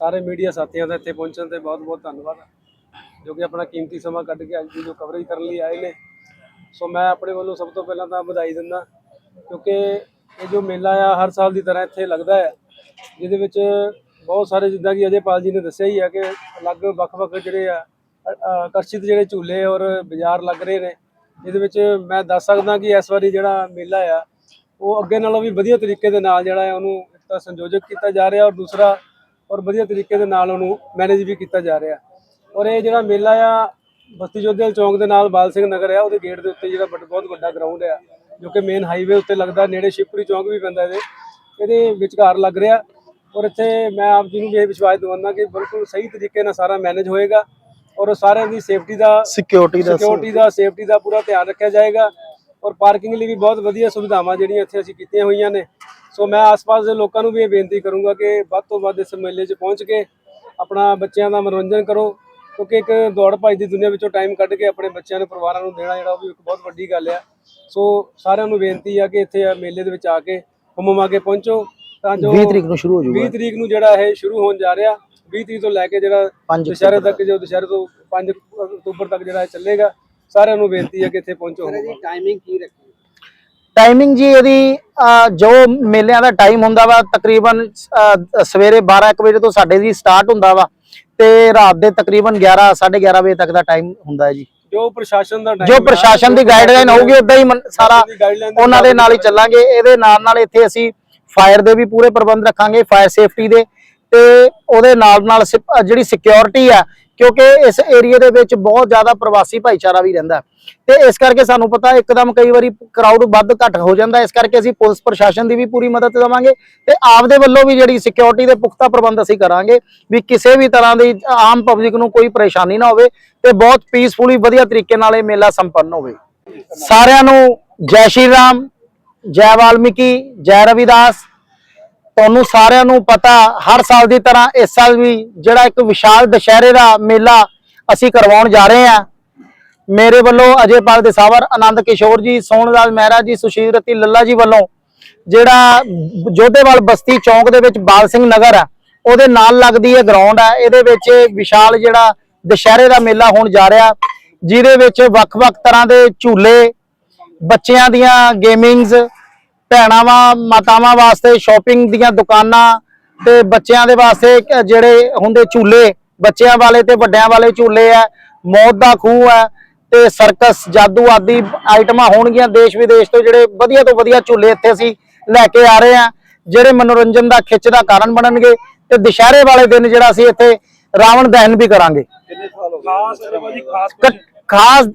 ਸਾਰੇ ਮੀਡੀਆ ਸਾਥੀਆਂ ਦਾ ਇੱਥੇ ਪਹੁੰਚਣ ਤੇ ਬਹੁਤ-ਬਹੁਤ ਧੰਨਵਾਦ। ਜੋ ਕਿ ਆਪਣਾ ਕੀਮਤੀ ਸਮਾਂ ਕੱਢ ਕੇ ਅੱਜ ਦੀ ਜੋ ਕਵਰੇਜ ਕਰਨ ਲਈ ਆਏ ਨੇ। ਸੋ ਮੈਂ ਆਪਣੇ ਵੱਲੋਂ ਸਭ ਤੋਂ ਪਹਿਲਾਂ ਤਾਂ ਵਧਾਈ ਦਿੰਦਾ, ਕਿਉਂਕਿ ਇਹ ਜੋ ਮੇਲਾ ਆ, ਹਰ ਸਾਲ ਦੀ ਤਰ੍ਹਾਂ ਇੱਥੇ ਲੱਗਦਾ ਹੈ, ਜਿਹਦੇ ਵਿੱਚ ਬਹੁਤ ਸਾਰੇ ਜਿੱਦਾਂ ਕਿ ਅਜੇਪਾਲ ਜੀ ਨੇ ਦੱਸਿਆ ਹੀ ਹੈ ਕਿ ਅਲੱਗ ਵੱਖ-ਵੱਖ ਜਿਹੜੇ ਆ ਆਕਰਸ਼ਿਤ ਜਿਹੜੇ ਝੂਲੇ ਔਰ ਬਾਜ਼ਾਰ ਲੱਗ ਰਹੇ ਨੇ। ਇਹਦੇ ਵਿੱਚ ਮੈਂ ਦੱਸ ਸਕਦਾ ਕਿ ਇਸ ਵਾਰੀ ਜਿਹੜਾ ਮੇਲਾ ਆ, ਉਹ ਅੱਗੇ ਨਾਲੋਂ ਵੀ ਵਧੀਆ ਤਰੀਕੇ ਦੇ ਨਾਲ ਜਿਹੜਾ ਹੈ ਉਹਨੂੰ ਇੱਕ ਤਾਂ ਸੰਯੋਜਕ ਕੀਤਾ ਜਾ ਰਿਹਾ ਔਰ ਦੂਸਰਾ ਔਰ ਵਧੀਆ ਤਰੀਕੇ ਦੇ ਨਾਲ ਉਹਨੂੰ ਮੈਨੇਜ ਵੀ ਕੀਤਾ ਜਾ ਰਿਹਾ। ਔਰ ਇਹ ਜਿਹੜਾ ਮੇਲਾ ਆ ਬਸਤੀ ਜੋਧੇਲ ਚੌਂਕ ਦੇ ਨਾਲ ਬਾਲ ਸਿੰਘ ਨਗਰ ਆ ਉਹਦੇ ਗੇਟ ਦੇ ਉੱਤੇ ਜਿਹੜਾ ਬਹੁਤ ਵੱਡਾ ਗਰਾਊਂਡ ਆ ਜੋ ਕਿ ਮੇਨ ਹਾਈਵੇ ਉੱਤੇ ਲੱਗਦਾ ਨੇੜੇ ਸ਼ਿਵਪੁਰੀ ਚੌਂਕ ਵੀ ਪੈਂਦਾ ਇਹਦੇ। ਇਹਦੇ ਵਿਚਕਾਰ ਲੱਗ ਰਿਹਾ। ਔਰ ਇੱਥੇ ਮੈਂ ਆਪ ਜੀ ਨੂੰ ਵੀ ਇਹ ਵਿਸ਼ਵਾਸ ਦਿਵਾਉਂਦਾ ਕਿ ਬਿਲਕੁਲ ਸਹੀ ਤਰੀਕੇ ਨਾਲ ਸਾਰਾ ਮੈਨੇਜ ਹੋਏਗਾ ਔਰ ਸਾਰਿਆਂ ਦੀ ਸੇਫਟੀ ਦਾ ਸਿਕਿਉਰਿਟੀ ਦਾ ਸਿਕਿਉਰਿਟੀ ਦਾ ਸੇਫਟੀ ਦਾ ਪੂਰਾ ਧਿਆਨ ਰੱਖਿਆ ਜਾਏਗਾ। ਔਰ ਪਾਰਕਿੰਗ ਲਈ ਵੀ ਬਹੁਤ ਵਧੀਆ ਸੁਵਿਧਾਵਾਂ ਜਿਹੜੀਆਂ ਇੱਥੇ ਅਸੀਂ ਕੀਤੀਆਂ ਹੋਈਆਂ ਨੇ। ਸੋ ਮੈਂ ਆਸ-ਪਾਸ ਦੇ ਲੋਕਾਂ ਨੂੰ ਵੀ ਇਹ ਬੇਨਤੀ ਕਰੂੰਗਾ ਕਿ ਵੱਧ ਤੋਂ ਵੱਧ ਇਸ ਮੇਲੇ 'ਚ ਪਹੁੰਚ ਕੇ ਆਪਣਾ ਬੱਚਿਆਂ ਦਾ ਮਨੋਰੰਜਨ ਕਰੋ ਕਿਉਂਕਿ ਇੱਕ ਦੌੜ ਭੱਜ ਦੀ ਦੁਨੀਆ ਵਿੱਚੋਂ ਟਾਈਮ ਕੱਢ ਕੇ ਆਪਣੇ ਬੱਚਿਆਂ ਨੂੰ ਪਰਿਵਾਰਾਂ ਨੂੰ ਦੇਣਾ ਜਿਹੜਾ ਉਹ ਵੀ ਇੱਕ ਬਹੁਤ ਵੱਡੀ ਗੱਲ ਆ। ਸੋ ਸਾਰਿਆਂ ਨੂੰ ਬੇਨਤੀ ਆ ਕਿ ਇੱਥੇ ਆ ਮੇਲੇ ਦੇ ਵਿੱਚ ਆ ਕੇ ਹੁਮਮਾ ਕੇ ਪਹੁੰਚੋ ਤਾਂ ਜੋ 20 ਤਰੀਕ ਨੂੰ ਸ਼ੁਰੂ ਹੋ ਜਾਊਗਾ। 20 ਤਰੀਕ ਨੂੰ ਜਿਹੜਾ ਇਹ ਸ਼ੁਰੂ ਹੋਣ ਜਾ ਰਿਹਾ 20 ਤਰੀਕ ਤੋਂ ਲੈ ਕੇ ਜਿਹੜਾ 5 ਦੁਸ਼ਹਿਰੇ ਤੱਕ। ਜੋ ਦੁਸ਼ਹਿਰੇ ਤੋਂ 5 ਅਕਤੂਬਰ ਤੱਕ ਜਿਹੜਾ ਇਹ ਚੱਲੇਗਾ ਸਾਰਿਆਂ ਨੂੰ ਬੇਨਤੀ ਹੈ ਕਿ ਇੱਥੇ ਪਹੁੰਚੋ। ਟਾਈਮਿੰਗ ਕੀ ਰੱਖੀ ਟਾਈਮਿੰਗ ਜੀ ਇਹਦੀ ਜੋ ਮੇਲਿਆਂ ਦਾ ਟਾਈਮ ਹੁੰਦਾ ਵਾ ਤਕਰੀਬਨ ਸਵੇਰੇ 12 1 ਵਜੇ ਤੋਂ ਸਾਡੇ ਦੀ ਸਟਾਰਟ ਹੁੰਦਾ ਵਾ ਤੇ ਰਾਤ ਦੇ ਤਕਰੀਬਨ 11 11:30 ਵਜੇ ਤੱਕ ਦਾ ਟਾਈਮ ਹੁੰਦਾ ਹੈ ਜੀ ਜੋ ਪ੍ਰਸ਼ਾਸਨ ਦਾ ਜੋ ਪ੍ਰਸ਼ਾਸਨ ਦੀ ਗਾਈਡਲਾਈਨ ਹੋਊਗੀ ਉਦਾਂ ਹੀ ਸਾਰਾ ਉਹਨਾਂ ਦੇ ਨਾਲ ਹੀ ਚੱਲਾਂਗੇ। ਇਹਦੇ ਨਾਲ ਨਾਲ ਇੱਥੇ ਅਸੀਂ ਫਾਇਰ ਦੇ ਵੀ ਪੂਰੇ ਪ੍ਰਬੰਧ ਰੱਖਾਂਗੇ ਫਾਇਰ ਸੇਫਟੀ ਦੇ ਤੇ ਉਹਦੇ ਨਾਲ ਨਾਲ ਸਿਪ- ਜਿਹੜੀ ਸਿਕਿਉਰਿਟੀ ਆ, ਕਿਉਂਕਿ ਇਸ ਏਰੀਆ ਦੇ ਵਿੱਚ ਬਹੁਤ ਜ਼ਿਆਦਾ ਪ੍ਰਵਾਸੀ ਭਾਈਚਾਰਾ ਵੀ ਰਹਿੰਦਾ। ਤੇ ਇਸ ਕਰਕੇ ਸਾਨੂੰ ਪਤਾ ਇੱਕਦਮ ਕਈ ਵਾਰੀ ਕਰਾਊਡ ਵੱਧ ਘੱਟ ਹੋ ਜਾਂਦਾ ਇਸ ਕਰਕੇ ਅਸੀਂ ਪੁਲਿਸ ਪ੍ਰਸ਼ਾਸਨ ਦੀ ਵੀ ਪੂਰੀ ਮਦਦ ਦੇਵਾਂਗੇ ਤੇ ਆਪਦੇ ਵੱਲੋਂ ਵੀ ਜਿਹੜੀ ਸਿਕਿਉਰਿਟੀ ਦੇ ਪੁਖਤਾ ਪ੍ਰਬੰਧ ਅਸੀਂ ਕਰਾਂਗੇ ਵੀ ਕਿਸੇ ਵੀ ਤਰ੍ਹਾਂ ਦੀ ਆਮ ਪਬਲਿਕ ਨੂੰ ਕੋਈ ਪਰੇਸ਼ਾਨੀ ਨਾ ਹੋਵੇ ਤੇ ਬਹੁਤ ਪੀਸਫੁਲੀ ਵਧੀਆ ਤਰੀਕੇ ਨਾਲ ਇਹ ਮੇਲਾ ਸੰਪੰਨ ਹੋਵੇ। ਸਾਰਿਆਂ ਨੂੰ ਜੈ ਸ਼੍ਰੀ ਰਾਮ, ਜੈ ਵਾਲਮੀਕੀ, ਜੈ ਰਵਿਦਾਸ ਤੁਹਾਨੂੰ ਸਾਰਿਆਂ ਨੂੰ ਪਤਾ, ਹਰ ਸਾਲ ਦੀ ਤਰ੍ਹਾਂ ਇਸ ਸਾਲ ਵੀ ਜਿਹੜਾ ਇੱਕ ਵਿਸ਼ਾਲ ਦੁਸ਼ਹਿਰੇ ਦਾ ਮੇਲਾ ਅਸੀਂ ਕਰਵਾਉਣ ਜਾ ਰਹੇ ਹਾਂ। ਮੇਰੇ ਵੱਲੋਂ ਅਜੇਪਾਲ ਦੇ ਸਾਵਰ, ਆਨੰਦ ਕਿਸ਼ੋਰ ਜੀ, ਸੋਹਣਲਾਲ ਮਹਿਰਾ ਜੀ ਸੁਸ਼ੀਲ ਰਤੀ ਲੱਲਾ ਜੀ ਵੱਲੋਂ ਜਿਹੜਾ ਜੋਧੇਵਾਲ ਬਸਤੀ ਚੌਂਕ ਦੇ ਵਿੱਚ ਬਾਲ ਸਿੰਘ ਨਗਰ ਹੈ, ਉਹਦੇ ਨਾਲ ਲੱਗਦੀ ਹੈ ਗਰਾਊਂਡ ਹੈ। ਇਹਦੇ ਵਿੱਚ ਵਿਸ਼ਾਲ ਜਿਹੜਾ ਦੁਸ਼ਹਿਰੇ ਦਾ ਮੇਲਾ ਹੋਣ ਜਾ ਰਿਹਾ, ਜਿਹਦੇ ਵਿੱਚ ਵੱਖ-ਵੱਖ ਤਰ੍ਹਾਂ ਦੇ ਝੂਲੇ, ਬੱਚਿਆਂ ਦੀਆਂ ਗੇਮਿੰਗਸ ਭੈਣਾਵਾਂ ਮਾਤਾਵਾਂ ਵਾਸਤੇ ਸ਼ਾਪਿੰਗ ਦੀਆਂ ਦੁਕਾਨਾਂ ਤੇ ਬੱਚਿਆਂ ਦੇ ਵਾਸਤੇ ਜਿਹੜੇ ਹੁੰਦੇ ਝੂਲੇ ਬੱਚਿਆਂ ਵਾਲੇ ਤੇ ਵੱਡਿਆਂ ਵਾਲੇ ਝੂਲੇ ਆ ਮੌਤ ਦਾ ਖੂਹ ਹੈ ਤੇ ਸਰਕਸ ਜਾਦੂ ਆਦਿ ਆਈਟਮਾਂ ਹੋਣਗੀਆਂ ਦੇਸ਼ ਵਿਦੇਸ਼ ਤੋਂ ਜਿਹੜੇ ਵਧੀਆ ਤੋਂ ਵਧੀਆ ਝੂਲੇ ਇੱਥੇ ਅਸੀਂ ਲੈ ਕੇ ਆ ਰਹੇ ਆ ਜਿਹੜੇ ਮਨੋਰੰਜਨ ਦਾ ਖਿੱਚ ਦਾ ਕਾਰਨ ਬਣਨਗੇ ਤੇ ਦੁਸ਼ਹਿਰੇ ਵਾਲੇ ਦਿਨ ਜਿਹੜਾ ਅਸੀਂ ਇੱਥੇ ਰਾਵਣ ਦਹਨ ਵੀ ਕਰਾਂਗੇ। ਖਾਸ ਭਾਜੀ ਖਾਸ ਘੱਟ- ਖਾਸ ਖਾਸ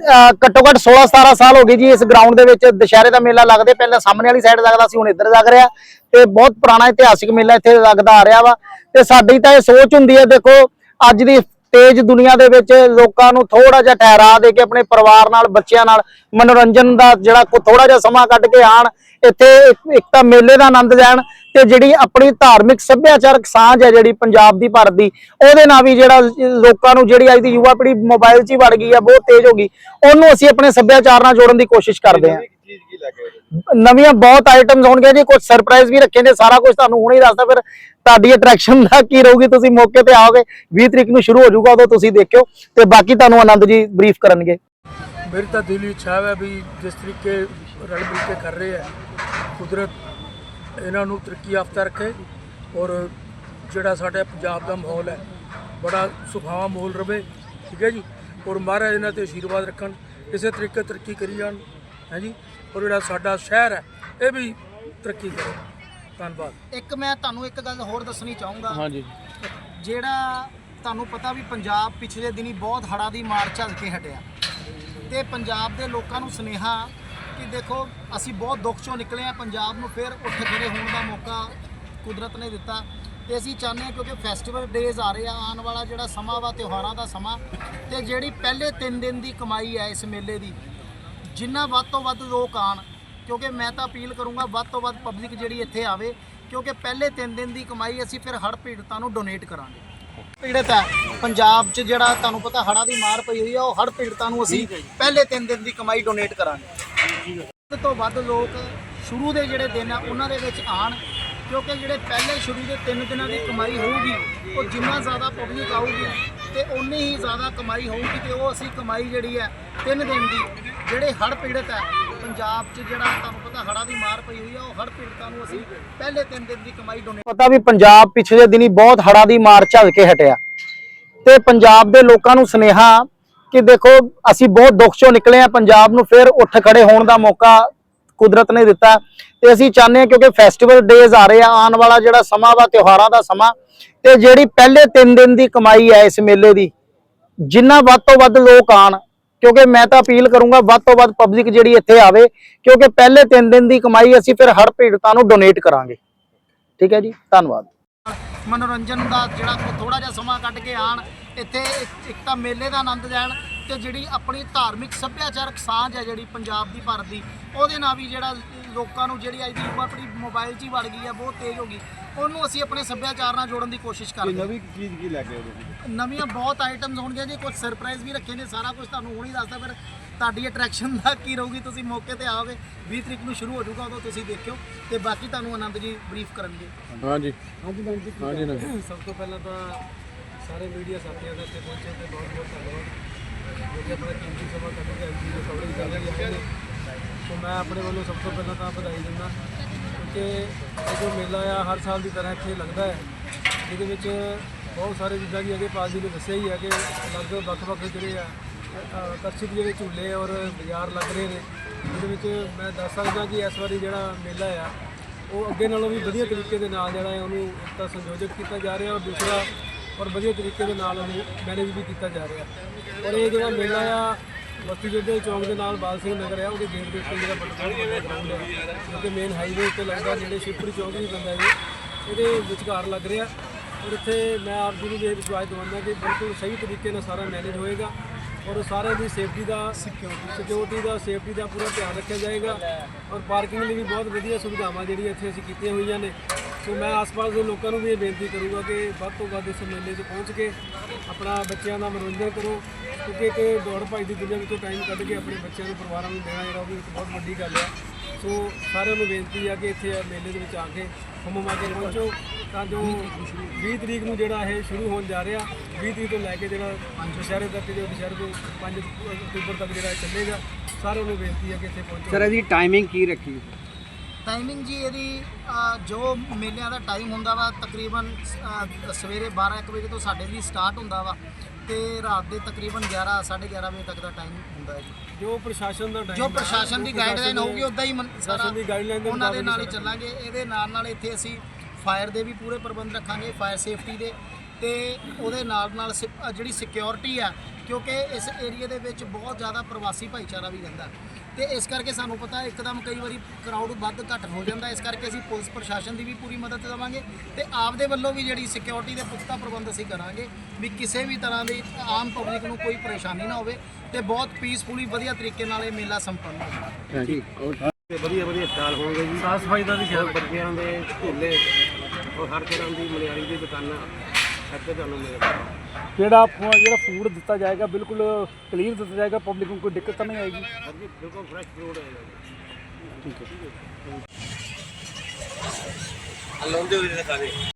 ਘੱਟੋ ਘੱਟ 16 17 ਸਾਲ ਹੋ ਗਏ ਜੀ ਇਸ ਗਰਾਊਂਡ ਦੇ ਵਿੱਚ। ਦੁਸ਼ਹਿਰੇ ਦਾ ਮੇਲਾ ਲੱਗਦੇ ਪਹਿਲਾਂ ਸਾਹਮਣੇ ਵਾਲੀ ਸਾਈਡ ਲੱਗਦਾ ਸੀ, ਹੁਣ ਇੱਧਰ ਲੱਗ ਰਿਹਾ। ਤੇ ਬਹੁਤ ਪੁਰਾਣਾ ਇਤਿਹਾਸਿਕ ਮੇਲਾ ਇੱਥੇ ਲੱਗਦਾ ਆ ਰਿਹਾ ਵਾ। ਤੇ ਸਾਡੀ ਤਾਂ ਇਹ ਸੋਚ ਹੁੰਦੀ ਹੈ, ਦੇਖੋ, ਅੱਜ ਦੀ ਤੇਜ਼ ਦੁਨੀਆ ਦੇ ਵਿੱਚ ਲੋਕਾਂ ਨੂੰ ਥੋੜਾ ਜਿਹਾ ਠਹਿਰਾ ਦੇ ਕੇ ਆਪਣੇ ਪਰਿਵਾਰ ਨਾਲ, ਬੱਚਿਆਂ ਨਾਲ ਮਨੋਰੰਜਨ ਦਾ ਜਿਹੜਾ ਥੋੜਾ ਜਿਹਾ ਸਮਾਂ ਕੱਢ ਕੇ ਆਣ, ਇੱਥੇ ਇੱਕ- ਤਾਂ ਮੇਲੇ ਦਾ ਆਨੰਦ ਲੈਣ ਤੇ ਜਿਹੜੀ ਆਪਣੀ ਧਾਰਮਿਕ ਸੱਭਿਆਚਾਰਕ ਸਾਂਝ ਹੈ ਜਿਹੜੀ ਪੰਜਾਬ ਦੀ, ਭਾਰਤ ਦੀ, ਉਹਦੇ ਨਾਲ ਵੀ ਜਿਹੜਾ ਲੋਕਾਂ ਨੂੰ ਜਿਹੜੀ ਅੱਜ ਦੀ ਯੁਵਾ ਪੀੜ੍ਹੀ ਮੋਬਾਈਲ 'ਚ ਹੀ ਵੜ ਗਈ ਆ ਬਹੁਤ ਤੇਜ਼ ਹੋ ਗਈ, ਉਹਨੂੰ ਅਸੀਂ ਆਪਣੇ ਸੱਭਿਆਚਾਰ ਨਾਲ ਜੋੜਨ ਦੀ ਕੋਸ਼ਿਸ਼ ਕਰਦੇ ਹਾਂ। ਕੀ ਲੈ ਕੇ ਨਵੀਆਂ ਬਹੁਤ ਆਈਟਮਸ ਹੋਣਗੀਆਂ ਜੀ ਕੁਝ ਸਰਪ੍ਰਾਈਜ਼ ਵੀ ਰੱਖੇ ਨੇ ਸਾਰਾ ਕੁਝ ਤੁਹਾਨੂੰ ਹੁਣੇ ਹੀ ਦੱਸਦਾ ਫਿਰ ਤੁਹਾਡੀ ਅਟਰੈਕਸ਼ਨ ਦਾ ਕੀ ਰਹੂਗੀ ਤੁਸੀਂ ਮੌਕੇ ਤੇ ਆਓਗੇ 20 ਤਰੀਕ ਨੂੰ ਸ਼ੁਰੂ ਹੋ ਜਾਊਗਾ ਉਦੋਂ ਤੁਸੀਂ ਦੇਖਿਓ ਤੇ ਬਾਕੀ ਤੁਹਾਨੂੰ ਆਨੰਦ ਜੀ ਬਰੀਫ ਕਰਨਗੇ। ਮੇਰੀ ਤਾਂ ਦਿਲੀ ਇੱਛਾ ਹੈ ਵੀ ਜਿਸ ਤਰੀਕੇ ਰਲ ਮਿਲ ਕੇ ਕਰ ਰਹੇ ਹੈ ਕੁਦਰਤ ਇਹਨਾਂ ਨੂੰ ਤਰੱਕੀ ਯਾਫਤਾ ਰੱਖੇ ਔਰ ਜਿਹੜਾ ਸਾਡੇ ਪੰਜਾਬ ਦਾ ਮਾਹੌਲ ਹੈ ਬੜਾ ਸੁਖਾਵਾਂ ਮਾਹੌਲ ਰਵੇ ਠੀਕ ਹੈ ਜੀ? ਔਰ ਮਹਾਰਾਜ ਇਹਨਾਂ ਤੇ ਆਸ਼ੀਰਵਾਦ ਰੱਖਣ ਇਸੇ ਤਰੀਕੇ ਤਰੱਕੀ ਕਰੀ ਜਾਣ। ਹੈ ਜੀ ਔਰ ਜਿਹੜਾ ਸਾਡਾ ਸ਼ਹਿਰ ਹੈ ਇਹ ਵੀ ਤਰੱਕੀ ਕਰੇ। ਧੰਨਵਾਦ। ਇੱਕ ਮੈਂ ਤੁਹਾਨੂੰ ਇੱਕ ਗੱਲ ਹੋਰ ਦੱਸਣੀ ਚਾਹੂੰਗਾ। ਹਾਂਜੀ। ਜਿਹੜਾ ਤੁਹਾਨੂੰ ਪਤਾ ਵੀ ਪੰਜਾਬ ਪਿਛਲੇ ਦਿਨੀ ਬਹੁਤ ਹੜ੍ਹਾਂ ਦੀ ਮਾਰ ਝੱਲ ਕੇ ਹਟਿਆ। ਤੇ ਪੰਜਾਬ ਦੇ ਲੋਕਾਂ ਨੂੰ ਸੁਨੇਹਾ ਕਿ ਦੇਖੋ ਅਸੀਂ ਬਹੁਤ ਦੁੱਖ ਚੋਂ ਨਿਕਲੇ ਆ ਪੰਜਾਬ ਨੂੰ ਫਿਰ ਉੱਠ ਖੜੇ ਹੋਣ ਦਾ ਮੌਕਾ ਕੁਦਰਤ ਨੇ ਦਿੱਤਾ। ਤੇ ਅਸੀਂ ਚਾਹੁੰਦੇ ਹਾਂ ਕਿਉਂਕਿ ਫੈਸਟੀਵਲ ਡੇਜ਼ ਆ ਰਹੇ ਆ ਆਉਣ ਵਾਲਾ ਜਿਹੜਾ ਸਮਾਂ ਵਾ ਤਿਉਹਾਰਾਂ ਦਾ ਸਮਾਂ ਤੇ ਜਿਹੜੀ ਪਹਿਲੇ 3 ਦਿਨ ਦੀ ਕਮਾਈ ਹੈ ਇਸ ਮੇਲੇ ਦੀ ਜਿੰਨਾ ਵੱਧ ਤੋਂ ਵੱਧ ਲੋਕ ਆਣ ਕਿਉਂਕਿ ਮੈਂ ਤਾਂ ਅਪੀਲ ਕਰੂੰਗਾ ਵੱਧ ਤੋਂ ਵੱਧ ਪਬਲਿਕ ਜਿਹੜੀ ਇੱਥੇ ਆਵੇ, ਕਿਉਂਕਿ ਪਹਿਲੇ 3 ਦਿਨ ਦੀ ਕਮਾਈ ਅਸੀਂ ਫਿਰ ਹੜ੍ਹ ਪੀੜਤਾਂ ਨੂੰ ਡੋਨੇਟ ਕਰਾਂਗੇ। ਪੀੜਤ ਹੈ, ਪੰਜਾਬ 'ਚ ਜਿਹੜਾ ਤੁਹਾਨੂੰ ਪਤਾ ਹੜ੍ਹਾਂ ਦੀ ਮਾਰ ਪਈ ਹੋਈ ਹੈ ਉਹ ਹੜ੍ਹ ਪੀੜਤਾਂ ਨੂੰ ਅਸੀਂ ਪਹਿਲੇ 3 ਦਿਨ ਦੀ ਕਮਾਈ ਡੋਨੇਟ ਕਰਾਂਗੇ। ਵੱਧ ਤੋਂ ਵੱਧ ਲੋਕ ਸ਼ੁਰੂ ਦੇ ਜਿਹੜੇ ਦਿਨ ਆ, ਉਹਨਾਂ ਦੇ ਵਿੱਚ ਆਣ ਕਿਉਂਕਿ ਜਿਹੜੇ ਪਹਿਲੇ ਸ਼ੁਰੂ ਦੇ 3 ਦਿਨਾਂ ਦੀ ਕਮਾਈ ਹੋਊਗੀ, ਉਹ ਜਿੰਨਾ ਜ਼ਿਆਦਾ ਪਬਲਿਕ ਆਊਗੀ ਤੇ ਉਨੀ ਹੀ ਜ਼ਿਆਦਾ ਕਮਾਈ ਹੋਊਗੀ ਤੇ ਉਹ ਅਸੀਂ ਕਮਾਈ ਜਿਹੜੀ ਹੈ 3 ਦਿਨ ਦੀ, ਜਿਹੜੇ ਹੜ੍ਹ ਪੀੜਤ ਹੈ, ਪੰਜਾਬ 'ਚ ਜਿਹੜਾ ਤੁਹਾਨੂੰ ਪਤਾ ਹੜ੍ਹਾਂ ਦੀ ਮਾਰ ਪਈ ਹੋਈ ਆ, ਉਹ ਹੜ੍ਹ ਪੀੜਤਾਂ ਨੂੰ ਅਸੀਂ ਪਹਿਲੇ 3 ਦਿਨ ਦੀ ਕਮਾਈ ਡੋਨੇਟ ਪਤਾ ਵੀ ਪੰਜਾਬ ਪਿਛਲੇ ਦਿਨੀ ਬਹੁਤ ਹੜ੍ਹਾਂ ਦੀ ਮਾਰ ਝੱਲ ਕੇ ਹਟਿਆ। ਤੇ ਪੰਜਾਬ ਦੇ ਲੋਕਾਂ ਨੂੰ ਸੁਨੇਹਾ ਕਿ ਦੇਖੋ, ਅਸੀਂ ਬਹੁਤ ਦੁੱਖ ਚੋਂ ਨਿਕਲੇ ਆ ਪੰਜਾਬ ਨੂੰ ਫਿਰ ਉੱਠ ਖੜੇ ਹੋਣ ਦਾ ਮੌਕਾ ਕੁਦਰਤ ਨੇ ਦਿੱਤਾ। ਤੇ ਅਸੀਂ ਚਾਹੁੰਦੇ ਹਾਂ ਕਿਉਂਕਿ ਫੈਸਟੀਵਲ ਡੇਜ਼ ਆ ਰਹੇ ਆ, ਆਉਣ ਵਾਲਾ ਜਿਹੜਾ ਸਮਾਂ ਵਾ, ਤਿਉਹਾਰਾਂ ਦਾ ਸਮਾਂ, ਤੇ ਜਿਹੜੀ ਪਹਿਲੇ 3 ਦਿਨ ਦੀ ਕਮਾਈ ਹੈ ਇਸ ਮੇਲੇ ਦੀ, ਜਿੰਨਾ ਵੱਧ ਤੋਂ ਵੱਧ ਲੋਕ ਆਣ ਕਿਉਂਕਿ ਮੈਂ ਤਾਂ ਅਪੀਲ ਕਰੂੰਗਾ ਵੱਧ ਤੋਂ ਵੱਧ ਪਬਲਿਕ ਜਿਹੜੀ ਇੱਥੇ ਆਵੇ, ਕਿਉਂਕਿ ਪਹਿਲੇ 3 ਦਿਨ ਦੀ ਕਮਾਈ ਅਸੀਂ ਫਿਰ ਹਰ ਪੀੜਤਾਂ ਨੂੰ ਡੋਨੇਟ ਕਰਾਂਗੇ। ਠੀਕ ਹੈ ਜੀ, ਧੰਨਵਾਦ। ਮਨੋਰੰਜਨ ਦਾ ਜਿਹੜਾ ਥੋੜਾ ਜਿਹਾ ਸਮਾਂ ਕੱਢ ਕੇ ਆਣ ਇੱਥੇ ਇੱਕ- ਇੱਕ ਤਾਂ ਮੇਲੇ ਦਾ ਆਨੰਦ ਲੈਣ ਤੇ ਜਿਹੜੀ ਆਪਣੀ ਧਾਰਮਿਕ ਸੱਭਿਆਚਾਰਕ ਸਾਂਝ ਹੈ ਜਿਹੜੀ ਪੰਜਾਬ ਦੀ ਭਾਰਤ ਦੀ ਉਹਦੇ ਨਾਲ ਵੀ ਜਿਹੜਾ ਲੋਕਾਂ ਨੂੰ ਜਿਹੜੀ ਅੱਜ ਦੀ ਯੁਵਾ ਪੀੜ੍ਹੀ ਮੋਬਾਈਲ 'ਚ ਹੀ ਵੜ ਗਈ ਹੈ ਬਹੁਤ ਤੇਜ਼ ਹੋ ਗਈ। ਉਹਨੂੰ ਅਸੀਂ ਆਪਣੇ ਸੱਭਿਆਚਾਰ ਨਾਲ ਜੋੜਨ ਦੀ ਕੋਸ਼ਿਸ਼ ਕਰਦੇ ਹਾਂ। ਨਵੀਂ ਚੀਜ਼ ਕੀ ਲੈ ਕੇ ਆਏ ਨਵੀਆਂ ਬਹੁਤ ਆਈਟਮਸ ਹੋਣਗੀਆਂ ਜੀ ਕੁਝ ਸਰਪ੍ਰਾਈਜ਼ ਵੀ ਰੱਖੇ ਨੇ ਸਾਰਾ ਕੁਝ ਤੁਹਾਨੂੰ ਹੁਣ ਹੀ ਦੱਸਦਾ ਫਿਰ ਤੁਹਾਡੀ ਅਟਰੈਕਸ਼ਨ ਦਾ ਕੀ ਰਹੂਗੀ ਤੁਸੀਂ ਮੌਕੇ ਤੇ ਆਓਗੇ 20 ਤਰੀਕ ਨੂੰ ਸ਼ੁਰੂ ਹੋ ਜਾਊਗਾ ਉਦੋਂ ਤੁਸੀਂ ਦੇਖਿਓ ਤੇ ਬਾਕੀ ਤੁਹਾਨੂੰ ਆਨੰਦ ਜੀ ਬਰੀਫ ਕਰਨਗੇ। ਹਾਂਜੀ। ਹਾਂਜੀ ਹਾਂਜੀ ਸਭ ਤੋਂ ਪਹਿਲਾਂ ਤਾਂ ਸਾਰੇ ਮੀਡੀਆ ਸਾਥੀਆਂ ਦੇ ਇੱਥੇ ਪਹੁੰਚੇ ਤੇ ਬਹੁਤ ਬਹੁਤ ਧੰਨਵਾਦ। ਜੋ ਕਿ ਆਪਣਾ ਕੀਮਤੀ ਸਮਾਂ ਕੱਢ ਕੇ ਅੱਜ ਦੀ ਕਵਰੇਜ ਕਰ ਰਹੇ ਨੇ ਸੋ ਮੈਂ ਆਪਣੇ ਵੱਲੋਂ ਸਭ ਤੋਂ ਪਹਿਲਾਂ ਤਾਂ ਵਧਾਈ ਦਿੰਦਾ, ਕਿਉਂਕਿ ਇਹ ਜੋ ਮੇਲਾ ਆ, ਹਰ ਸਾਲ ਦੀ ਤਰ੍ਹਾਂ ਇੱਥੇ ਲੱਗਦਾ ਹੈ। ਜਿਹਦੇ ਵਿੱਚ ਬਹੁਤ ਸਾਰੇ ਜਿੱਦਾਂ ਕਿ ਅਗੇ ਪਾਲ ਜੀ ਨੇ ਦੱਸਿਆ ਹੀ ਹੈ ਕਿ ਅਲੱਗ ਵੱਖ-ਵੱਖ ਜਿਹੜੇ ਆ ਆਕਰਸ਼ਿਤ ਜਿਹੜੇ ਝੂਲੇ ਔਰ ਬਾਜ਼ਾਰ ਲੱਗ ਰਹੇ ਨੇ। ਜਿਹਦੇ ਵਿੱਚ ਮੈਂ ਦੱਸ ਸਕਦਾ ਕਿ ਇਸ ਵਾਰੀ ਜਿਹੜਾ ਮੇਲਾ ਆ, ਉਹ ਅੱਗੇ ਨਾਲੋਂ ਵੀ ਵਧੀਆ ਤਰੀਕੇ ਦੇ ਨਾਲ ਜਿਹੜਾ ਹੈ ਉਹਨੂੰ ਇੱਕ ਤਾਂ ਸੰਯੋਜਿਤ ਕੀਤਾ ਜਾ ਰਿਹਾ ਔਰ ਦੂਸਰਾ ਔਰ ਵਧੀਆ ਤਰੀਕੇ ਦੇ ਨਾਲ ਉਹਨੂੰ ਮੈਨੇਜ ਵੀ ਕੀਤਾ ਜਾ ਰਿਹਾ। ਔਰ ਇਹ ਜਿਹੜਾ ਮੇਲਾ ਆ ਬਸਤੀ ਜੋਧੇ ਚੌਂਕ ਦੇ ਨਾਲ ਬਾਲ ਸਿੰਘ ਨਗਰ ਆ, ਉਹਦੇ ਗੇਟ ਦੇ ਉੱਤੇ ਜਿਹੜਾ ਵੱਡਾ ਹੈ ਜੋ ਮੇਨ ਹਾਈਵੇ ਉੱਤੇ ਲੱਗਦਾ, ਜਿਹੜੇ ਸ਼ਿਵਪੁਰੀ ਚੌਂਕ ਵੀ ਬੰਦਾ ਜੀ, ਇਹਦੇ ਵਿਚਕਾਰ ਲੱਗ ਰਿਹਾ। ਔਰ ਇੱਥੇ ਮੈਂ ਆਪ ਜੀ ਨੂੰ ਇਹ ਵਿਸ਼ਵਾਸ ਦਵਾਉਂਦਾ ਕਿ ਬਿਲਕੁਲ ਸਹੀ ਤਰੀਕੇ ਨਾਲ ਸਾਰਾ ਮੈਨੇਜ ਹੋਏਗਾ ਔਰ ਸਾਰਿਆਂ ਦੀ ਸੇਫਟੀ ਦਾ ਸਿਕਿਉਰਿਟੀ ਦਾ ਸੇਫਟੀ ਦਾ ਪੂਰਾ ਧਿਆਨ ਰੱਖਿਆ ਜਾਏਗਾ। ਔਰ ਪਾਰਕਿੰਗ ਲਈ ਵੀ ਬਹੁਤ ਵਧੀਆ ਸੁਵਿਧਾਵਾਂ ਜਿਹੜੀਆਂ ਇੱਥੇ ਅਸੀਂ ਕੀਤੀਆਂ ਹੋਈਆਂ ਨੇ। ਸੋ ਮੈਂ ਆਸ-ਪਾਸ ਦੇ ਲੋਕਾਂ ਨੂੰ ਵੀ ਇਹ ਬੇਨਤੀ ਕਰੂੰਗਾ ਕਿ ਵੱਧ ਤੋਂ ਵੱਧ ਇਸ ਮੇਲੇ 'ਚ ਪਹੁੰਚ ਕੇ ਆਪਣਾ ਬੱਚਿਆਂ ਦਾ ਮਨੋਰੰਜਨ ਕਰੋ ਕਿਉਂਕਿ ਇੱਕ ਦੌੜ ਭੱਜ ਦੀ ਦੁਨੀਆ ਵਿੱਚੋਂ ਟਾਈਮ ਕੱਢ ਕੇ ਆਪਣੇ ਬੱਚਿਆਂ ਨੂੰ ਪਰਿਵਾਰਾਂ ਨੂੰ ਦੇਣਾ ਜਿਹੜਾ ਉਹ ਵੀ ਇੱਕ ਬਹੁਤ ਵੱਡੀ ਗੱਲ ਹੈ। ਸੋ ਸਾਰਿਆਂ ਨੂੰ ਬੇਨਤੀ ਹੈ ਕਿ ਇੱਥੇ ਮੇਲੇ ਦੇ ਵਿੱਚ ਆ ਕੇ ਹੁਮਮ ਆ ਕੇ ਪਹੁੰਚੋ। ਤਾਂ ਜੋ 20 ਤਰੀਕ ਨੂੰ ਜਿਹੜਾ ਇਹ ਸ਼ੁਰੂ ਹੋਣ ਜਾ ਰਿਹਾ 20 ਤਰੀਕ ਤੋਂ ਲੈ ਕੇ ਜਿਹੜਾ ਦੁਸ਼ਹਿਰੇ ਤੱਕ ਜੋ ਦੁਸ਼ਹਿਰੇ ਤੋਂ 5 ਅਕਤੂਬਰ ਤੱਕ ਜਿਹੜਾ ਇਹ ਚੱਲੇਗਾ ਸਾਰਿਆਂ ਨੂੰ ਬੇਨਤੀ ਹੈ ਕਿ ਇੱਥੇ ਪਹੁੰਚੋ। ਸਰ ਇਹਦੀ ਟਾਈਮਿੰਗ ਕੀ ਰੱਖੀ? ਟਾਈਮਿੰਗ ਜੀ ਇਹਦੀ ਅ, ਜੋ ਮੇਲਿਆਂ ਦਾ ਟਾਈਮ ਹੁੰਦਾ ਵਾ ਤਕਰੀਬਨ ਸਵੇਰੇ 12 1 ਵਜੇ ਤੋਂ ਸਾਡੇ ਲਈ ਸਟਾਰਟ ਹੁੰਦਾ ਵਾ। ਤੇ ਰਾਤ ਦੇ ਤਕਰੀਬਨ 11 11:30 ਵਜੇ ਤੱਕ ਦਾ ਟਾਈਮ ਹੁੰਦਾ ਹੈ ਜੀ। ਜੋ ਪ੍ਰਸ਼ਾਸਨ ਦਾ ਜੋ ਪ੍ਰਸ਼ਾਸਨ ਦੀ ਗਾਈਡਲਾਈਨ ਹੋਊਗੀ ਉਦਾਂ ਹੀ ਮਨ- ਸਾਰਾ ਪ੍ਰਸ਼ਾਸਨ ਦੀ guideline ਦੇ ਉਹਨਾਂ ਦੇ ਮੁਤਾਬਿਕ ਨਾਲ ਹੀ ਚੱਲਾਂਗੇ। ਇਹਦੇ ਨਾਲ ਨਾਲ ਇੱਥੇ ਅਸੀਂ ਫਾਇਰ ਦੇ ਵੀ ਪੂਰੇ ਪ੍ਰਬੰਧ ਰੱਖਾਂਗੇ ਫਾਇਰ ਸੇਫਟੀ ਦੇ। ਤੇ ਉਹਦੇ ਨਾਲ ਨਾਲ ਸਿ- ਅ, ਜਿਹੜੀ ਸਿਕਿਉਰਿਟੀ ਆ ਕਿਉਂਕਿ ਇਸ ਏਰੀਆ ਦੇ ਵਿੱਚ ਬਹੁਤ ਜ਼ਿਆਦਾ ਪ੍ਰਵਾਸੀ ਭਾਈਚਾਰਾ ਵੀ ਰਹਿੰਦਾ। ਤੇ ਇਸ ਕਰਕੇ ਸਾਨੂੰ ਪਤਾ ਹੈ ਇੱਕਦਮ ਕਈ ਵਾਰੀ ਕਰਾਊਡ ਵੱਧ ਘੱਟ ਹੋ ਜਾਂਦਾ। ਇਸ ਕਰਕੇ ਅਸੀਂ ਪੁਲਿਸ ਪ੍ਰਸ਼ਾਸਨ ਦੀ ਵੀ ਪੂਰੀ ਮਦਦ ਦੇਵਾਂਗੇ ਤੇ ਆਪ ਦੇ ਵੱਲੋਂ ਵੀ ਜਿਹੜੀ ਸਿਕਿਉਰਿਟੀ ਦੇ ਪੁਖਤਾ ਪ੍ਰਬੰਧ ਅਸੀਂ ਕਰਾਂਗੇ ਵੀ ਕਿਸੇ ਵੀ ਤਰ੍ਹਾਂ ਦੀ ਆਮ ਪਬਲਿਕ ਨੂੰ ਕੋਈ ਪਰੇਸ਼ਾਨੀ ਨਾ ਹੋਵੇ ਤੇ ਬਹੁਤ ਪੀਸਫੁਲੀ ਵਧੀਆ ਤਰੀਕੇ ਨਾਲ ਇਹ ਮੇਲਾ ਸੰਪੰਨ ਹੋਵੇ ਠੀਕ ਵਧੀਆ ਵਧੀਆ ਸਟਾਲ ਹੋਣਗੇ ਜੀ। ਸਾਫ਼ ਸਫ਼ਾਈ ਦਾ ਵੀ ਖਿਆਲ ਬੱਚਿਆਂ ਦੇ ਝੂਲੇ ਔਰ ਹਰ ਤਰ੍ਹਾਂ ਦੀ ਮਨਿਆਰੀ ਦੀ ਦੁਕਾਨਾਂ। ਇੱਥੇ ਤੁਹਾਨੂੰ ਮਿਲੇਗਾ ਜਿਹੜਾ ਫੂ- ਜਿਹੜਾ ਫੂਡ ਦਿੱਤਾ ਜਾਏਗਾ ਬਿਲਕੁਲ ਕਲੀਅਰ ਦਿੱਤਾ ਜਾਏਗਾ ਪਬਲਿਕ ਨੂੰ ਕੋਈ ਦਿੱਕਤ ਤਾਂ ਨਹੀਂ ਆਏਗੀ। ਸਰ ਜੀ ਬਿਲਕੁਲ ਫਰੈਸ਼ ਫੂਡ ਹੋਏਗਾ ਜੀ ਠੀਕ ਹੈ।